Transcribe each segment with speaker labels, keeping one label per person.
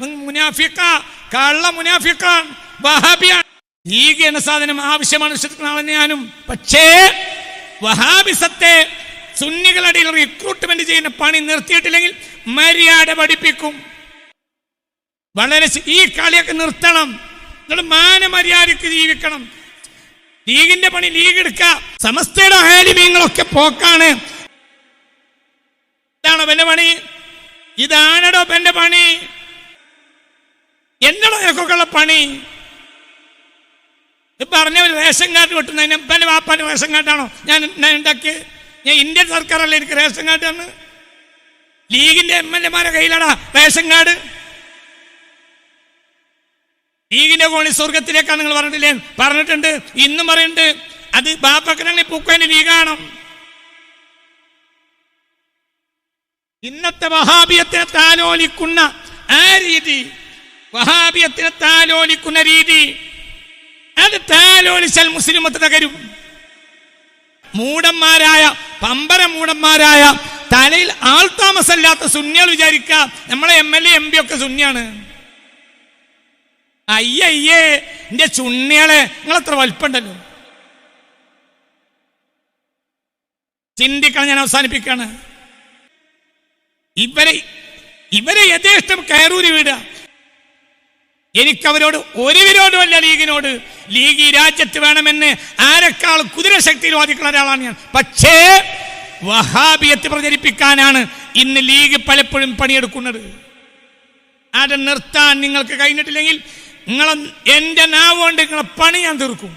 Speaker 1: മുനാഫിക്ക കള്ള മുനാഫിക്കാൻ വഹാബിയാണ്. ഈ സാധനം ആവശ്യമാണ് വിശ്വസിക്കുന്ന ഞാനും. പക്ഷേ വഹാബിസത്തെ സുന്നികളുടെ റിക്രൂട്ട്മെന്റ് ചെയ്യുന്ന പണി നിർത്തിയിട്ടില്ലെങ്കിൽ മര്യാദ പഠിപ്പിക്കും. വളരെ ഈ കളിയൊക്കെ നിർത്തണം. നിങ്ങൾ മാനമര്യാദക്ക് ജീവിക്കണം. ലീഗിന്റെ പണി ലീഗ് എടുക്ക. സമസ്തയുടെ ഹാലിമീങ്ങളൊക്കെ പോക്കാണ്. ഇതാണോ എന്റെ പണി? ഇതാണോ പണി? എന്നടോ നിനക്കൊക്കെയുള്ള പണി? പറഞ്ഞ ഒരു റേഷൻ കാർഡ് കിട്ടുന്നതിന് എന്റെ വാപ്പാന്റെ റേഷൻ കാർഡാണോ? ഞാൻ ഞാൻ ഞാൻ ഇന്ത്യൻ സർക്കാരല്ലേ എനിക്ക് റേഷൻ കാർഡ് തന്ന്? ലീഗിന്റെ എം എൽ എമാരെ കയ്യിലാടാ റേഷൻ കാർഡ്. ലീഗിന്റെ കോണി സ്വർഗത്തിലേക്കാണ് നിങ്ങൾ പറഞ്ഞിട്ടില്ലേ? പറഞ്ഞിട്ടുണ്ട്. ഇന്നും പറയുന്നുണ്ട്. അത് ബാപ്പക്കനാണ് പൂക്കോന്റെ ലീഗാണ്. ഇന്നത്തെ മഹാബിയത്തെ താലോലിക്കുന്ന ആ രീതി വഹാബിയത്തിനെ താലോലിക്കുന്ന രീതി. അത് താലോലിച്ചാൽ മുസ്ലിമത്ത് തകരും. മൂടന്മാരായ പമ്പര മൂടന്മാരായ തലയിൽ ആൾതാമസമില്ലാത്ത സുന്നികൾ വിചാരിക്ക നമ്മളെ M L A M P ഒക്കെ സുന്നിയാണ്. അയ്യയ്യേ എന്റെ ചുണ്ണികളെ നിങ്ങളത്ര വലിപ്പുണ്ടല്ലോ ചിന്തിക്കണം ഞാൻ അവസാനിപ്പിക്കാണ് ഇവരെ ഇവരെ യഥേഷ്ടം കയറൂരി വിടുക. എനിക്കവരോട് ഒരു വിരോധമല്ല ലീഗിനോട്. ലീഗ് ഈ രാജ്യത്ത് വേണമെന്ന് ആരെക്കാൾ കുതിരശക്തിയിൽ വാദിക്കുന്ന ഒരാളാണ് ഞാൻ. പക്ഷേ വഹാബിയത്ത് പ്രചരിപ്പിക്കാനാണ് ഇന്ന് ലീഗ് പലപ്പോഴും പണിയെടുക്കുന്നത്. അത് നിർത്താൻ നിങ്ങൾക്ക് കഴിഞ്ഞിട്ടില്ലെങ്കിൽ നിങ്ങളെ എന്റെ നാവ് കൊണ്ട് നിങ്ങളെ പണി ഞാൻ തീർക്കും.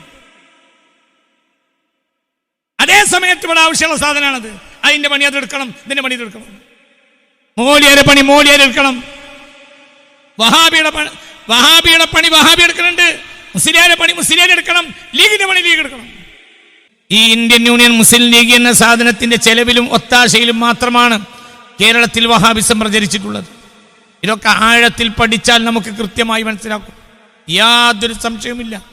Speaker 1: അതേ സമയത്ത് ഇവിടെ ആവശ്യമുള്ള സാധനമാണത്. അതിന്റെ പണി അത് എടുക്കണം ഇതിന്റെ പണി ഇതെടുക്കണം മോലിയരെ പണി മോലിയരെ എടുക്കണം. വഹാബിയുടെ വഹാബിയുടെ പണി വഹാബി എടുക്കുന്നുണ്ട്. മുസ്ലിയാരെ പണി മുസ്ലിയാർ എടുക്കണം. ലീഗിന്റെ പണി ലീഗ് എടുക്കണം. ഈ ഇന്ത്യൻ യൂണിയൻ മുസ്ലിം ലീഗ് എന്ന സാധനത്തിന്റെ ചെലവിലും ഒത്താശയിലും മാത്രമാണ് കേരളത്തിൽ വഹാബിസം പ്രചരിച്ചിട്ടുള്ളത്. ഇതൊക്കെ ആഴത്തിൽ പഠിച്ചാൽ നമുക്ക് കൃത്യമായി മനസ്സിലാക്കും. യാതൊരു സംശയവുമില്ല.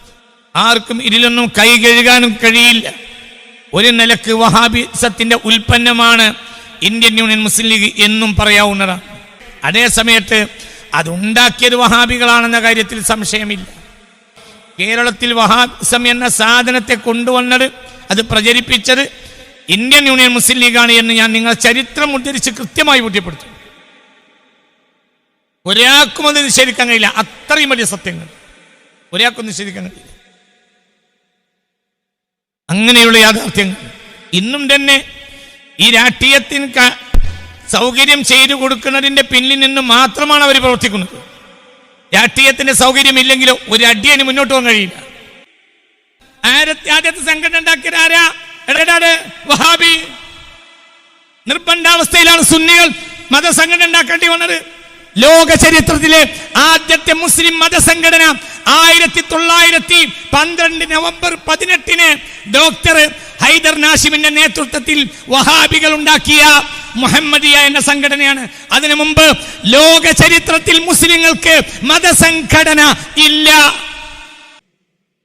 Speaker 1: ആർക്കും ഇതിലൊന്നും കൈ കഴുകാനും കഴിയില്ല. ഒരു നിലയ്ക്ക് വഹാബിസത്തിന്റെ ഉൽപ്പന്നമാണ് ഇന്ത്യൻ യൂണിയൻ മുസ്ലിം ലീഗ് എന്നും പറയാവുന്നതാണ്. അതേ സമയത്ത് അതുണ്ടാക്കിയത് വഹാബികളാണെന്ന കാര്യത്തിൽ സംശയമില്ല. കേരളത്തിൽ വഹാബിസം എന്ന സാധനത്തെ കൊണ്ടുവന്നത് അത് പ്രചരിപ്പിച്ചത് ഇന്ത്യൻ യൂണിയൻ മുസ്ലിം ലീഗാണ് എന്ന് ഞാൻ നിങ്ങൾ ചരിത്രം ഉദ്ധരിച്ച് കൃത്യമായി ബോധ്യപ്പെടുത്തും. ഒരാൾക്കും അത് നിഷേധിക്കാൻ കഴിയില്ല. അത്രയും വലിയ സത്യങ്ങൾ. ഒരാൾക്കും നിഷേധിക്കാൻ കഴിയില്ല. അങ്ങനെയുള്ള യാഥാർത്ഥ്യങ്ങൾ. ഇന്നും തന്നെ ഈ രാഷ്ട്രീയത്തിന് സൗകര്യം ചെയ്തു കൊടുക്കുന്നതിന്റെ പിന്നിൽ നിന്ന് മാത്രമാണ് അവർ പ്രവർത്തിക്കുന്നത്. രാഷ്ട്രീയത്തിന്റെ സൗകര്യം ഇല്ലെങ്കിലും ഒരു അടിയന് മുന്നോട്ട് പോകാൻ കഴിയില്ല. ആയിരത്തി ആദ്യത്തെ സംഘടന ഉണ്ടാക്കിയത് ആരാ? വഹാബി. നിർബന്ധാവസ്ഥയിലാണ് സുന്നികൾ മതസംഘടന ഉണ്ടാക്കേണ്ടി വന്നത്. ലോക ചരിത്രത്തിലെ ആദ്യത്തെ മുസ്ലിം മതസംഘടന ആയിരത്തി തൊള്ളായിരത്തി പന്ത്രണ്ട് നവംബർ പതിനെട്ടിന് ഡോക്ടർ ഹൈദർ നാഷിമിന്റെ നേതൃത്വത്തിൽ വഹാബികൾ ഉണ്ടാക്കിയ മുഹമ്മദിയ എന്ന സംഘടനയാണ്. അതിനു മുമ്പ് ലോക ചരിത്രത്തിൽ മുസ്ലിങ്ങൾക്ക് മതസംഘടന ഇല്ല.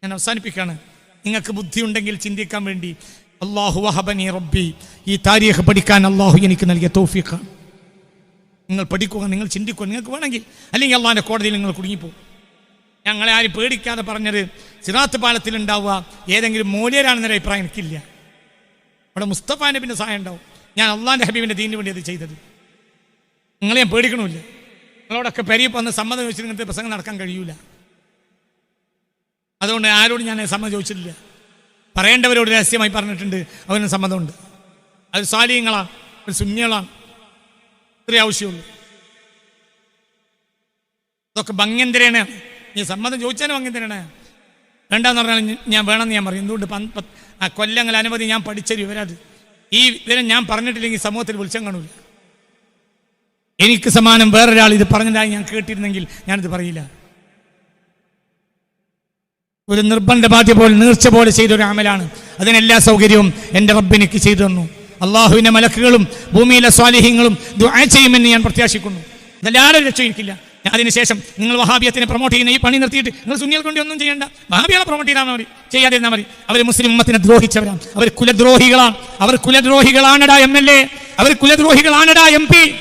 Speaker 1: ഞാൻ അവസാനിപ്പിക്കുകയാണ്. നിങ്ങൾക്ക് ബുദ്ധിയുണ്ടെങ്കിൽ ചിന്തിക്കാൻ വേണ്ടി. അള്ളാഹു വഹബനി റബ്ബി. ഈ താരീഖ് പഠിക്കാൻ അള്ളാഹു എനിക്ക് നൽകിയ തോഫിക്കാണ് നിങ്ങൾ പഠിക്കുക നിങ്ങൾ ചിന്തിക്കുക നിങ്ങൾക്ക് വേണമെങ്കിൽ. അല്ലെങ്കിൽ അള്ളാഹിന്റെ കോടതിയിൽ നിങ്ങൾ കുടുങ്ങിപ്പോകും ഞങ്ങളെ ആരും പേടിക്കാതെ പറഞ്ഞത് സിറാത്ത് പാലത്തിൽ ഉണ്ടാവുക ഏതെങ്കിലും മൂല്യരാണെന്നൊരു അഭിപ്രായം എനിക്കില്ല. അവിടെ മുസ്തഫ പിന്നെ സഹായം ഉണ്ടാവും. ഞാൻ അള്ളാന്റെ ഹബീബിന്റെ ദീനിന് വേണ്ടി അത് ചെയ്തത്. നിങ്ങളെ ഞാൻ പേടിക്കണമില്ല. നിങ്ങളോടൊക്കെ പെരിയ വന്ന് സമ്മതം ചോദിച്ചിട്ട് ഇങ്ങനത്തെ പ്രസംഗം നടക്കാൻ കഴിയൂല. അതുകൊണ്ട് ആരോടും ഞാൻ സമ്മതം ചോദിച്ചിട്ടില്ല. പറയേണ്ടവരോട് രഹസ്യമായി പറഞ്ഞിട്ടുണ്ട്. അവന് സമ്മതമുണ്ട്. അത് സ്വാലീയങ്ങളാണ് ഒരു സുന്യകളാണ് ഇത്രേ ആവശ്യമുള്ളൂ. അതൊക്കെ ഭംഗ്യന്തരേണ. നീ സമ്മതം ചോദിച്ചാലും ഭംഗ്യന്തരേണ. വേണ്ടെന്ന് പറഞ്ഞാൽ ഞാൻ വേണമെന്ന് ഞാൻ പറയും. എന്തുകൊണ്ട് കൊല്ലങ്ങൾ അനവധി ഞാൻ പഠിച്ചത് വിവരത് ഈ വിവരം ഞാൻ പറഞ്ഞിട്ടില്ലെങ്കിൽ സമൂഹത്തിൽ വിളിച്ചം കാണൂല. എനിക്ക് സമാനം വേറൊരാൾ ഇത് പറഞ്ഞതായി ഞാൻ കേട്ടിരുന്നെങ്കിൽ ഞാനിത് പറയില്ല. ഒരു നിർബന്ധ ബാധ്യ പോലെ നീർച്ച പോലെ ചെയ്തൊരു അമലാണ് അതിനെല്ലാ സൗകര്യവും എന്റെ റബ്ബിനിക്ക് ചെയ്തു തന്നു. അള്ളാഹുവിന്റെ മലക്കുകളും ഭൂമിയിലെ സ്വാലിഹ്യങ്ങളും ദുആ ചെയ്യുമെന്ന് ഞാൻ പ്രത്യാശിക്കുന്നു. ഇതെല്ലാവരും രക്ഷ എനിക്കില്ല. അതിനുശേഷം നിങ്ങൾ വഹാബിയത്തിനെ പ്രൊമോട്ട് ചെയ്യുന്ന ഈ പണി നിർത്തിയിട്ട് നിങ്ങൾ സുന്നികൾ കൊണ്ട് ഒന്നും ചെയ്യേണ്ട. വഹാബികളെ പ്രൊമോട്ട് ചെയ്താൽ മതി. ചെയ്യാതിരുന്നാൽ മതി. അവർ മുസ്ലിം ഉമ്മത്തിനെ ദ്രോഹിച്ചവരാണ്. അവർ കുലദ്രോഹികളാണ്. അവർ കുലദ്രോഹികളാണടാ എം എൽ എ അവർ കുലദ്രോഹികളാണടാ എം പി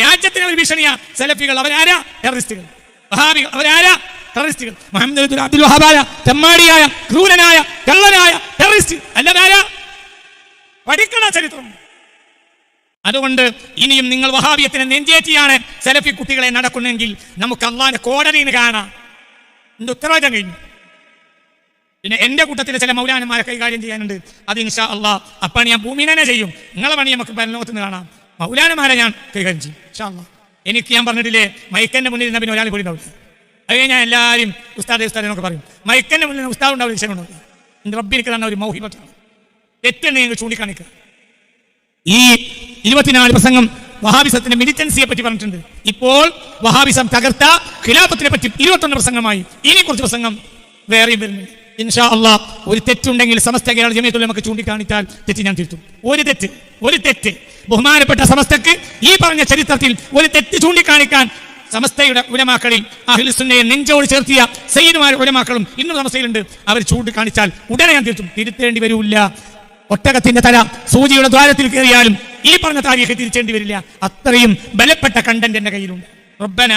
Speaker 1: രാജ്യത്തിന് ഒരു ഭീഷണിയാ. സെലഫികൾ. അവരാരാ? ടെററിസ്റ്റുകൾ വഹാബികൾ. അവരാരാ? ടെററിസ്റ്റുകൾ മുഹമ്മദ് അബ്ദുൽ വഹാബായ തെമ്മാടിയായ ക്രൂരനായ കള്ളനായ ടെററിസ്റ്റ് അല്ലതാരാ? പഠിക്കണ ചരിത്രം. അതുകൊണ്ട് ഇനിയും നിങ്ങൾ വഹാബിയത്തിനെ നെഞ്ചേറ്റിയാണ് സെലഫി കുട്ടികളെ നടക്കുന്നെങ്കിൽ നമുക്ക് അള്ളാന്റെ കോടതിയിൽ കാണാം. എന്ത് ഉത്തരവാദിത്തം കഴിഞ്ഞു? പിന്നെ എന്റെ കൂട്ടത്തിലെ ചില മൗലാനന്മാരെ കൈകാര്യം ചെയ്യാനുണ്ട്. അത് ഇൻഷാ അള്ളാ അപ്പണി ഞാൻ ഭൂമിനെ തന്നെ ചെയ്യും. നിങ്ങളെ പണി നമുക്ക് പരലോകത്ത് കാണാം. മൗലാനന്മാരെ ഞാൻ കൈകാര്യം ചെയ്യും ഇൻഷാ എനിക്ക് ഞാൻ പറഞ്ഞിട്ടില്ലേ മൈക്കന്റെ മുന്നിൽ നിന്ന് പിന്നെ ഒരാൾ കൂടി ഉണ്ടാവില്ല. അതേ ഞാൻ എല്ലാവരും ഉസ്താദ് ഉസ്താദിനൊക്കെ പറയും. മൈക്കന്റെ മുന്നിൽ ഉസ്താദ് ഉണ്ടാവില്ല വിഷയം ഉണ്ടാവില്ല. എന്റെ റബ്ബിനിക്ക് തന്നെ ഒരു മൗഹിമത്താണ് തെറ്റുണ്ടെങ്കിൽ ഞങ്ങൾ ചൂണ്ടിക്കാണിക്കുക. ഈ ഇരുപത്തിനാല് പ്രസംഗം വഹാബിസത്തിന്റെ മിലിറ്റൻസിയെ പറ്റി പറഞ്ഞിട്ടുണ്ട്. ഇപ്പോൾ വഹാബിസം തകർത്ത ഖിലാഫത്തിനെ പറ്റി ഇരുപത്തൊന്ന് പ്രസംഗമായി. ഇനി കുറച്ച് പ്രസംഗം വേറെയും വരുന്നുണ്ട്. ഇൻഷാ അള്ളാ ഒരു തെറ്റുണ്ടെങ്കിൽ സമസ്ത കേരള ജമീത്തുൽ നമുക്ക് ചൂണ്ടിക്കാണിച്ചാൽ തെറ്റ് ഞാൻ തിരുത്തും. ഒരു തെറ്റ് ഒരു തെറ്റ്. ബഹുമാനപ്പെട്ട സമസ്തക്ക് ഈ പറഞ്ഞ ചരിത്രത്തിൽ ഒരു തെറ്റ് ചൂണ്ടിക്കാണിക്കാൻ സമസ്തയുടെ ഉലമാക്കളിൽ അഹിൽസുന്നയെ നെഞ്ചോട് ചേർത്തിയ സയ്യിദുമാർ ഉലമാക്കളും ഇന്നും സമസ്തയിലുണ്ട് അവർ ചൂണ്ടിക്കാണിച്ചാൽ ഉടനെ ഞാൻ തിരുത്തും. തിരുത്തേണ്ടി വരൂല്ല. ഒട്ടകത്തിന്റെ തല സൂചിയുടെ ദ്വാരത്തിൽ കയറിയാലും ഈ പറഞ്ഞ താരീഖ് തിരിച്ചേണ്ടി വരില്ല. അത്രയും ബലപ്പെട്ട കണ്ടന്റ് എന്റെ കയ്യിലുണ്ട്. റബ്ബന.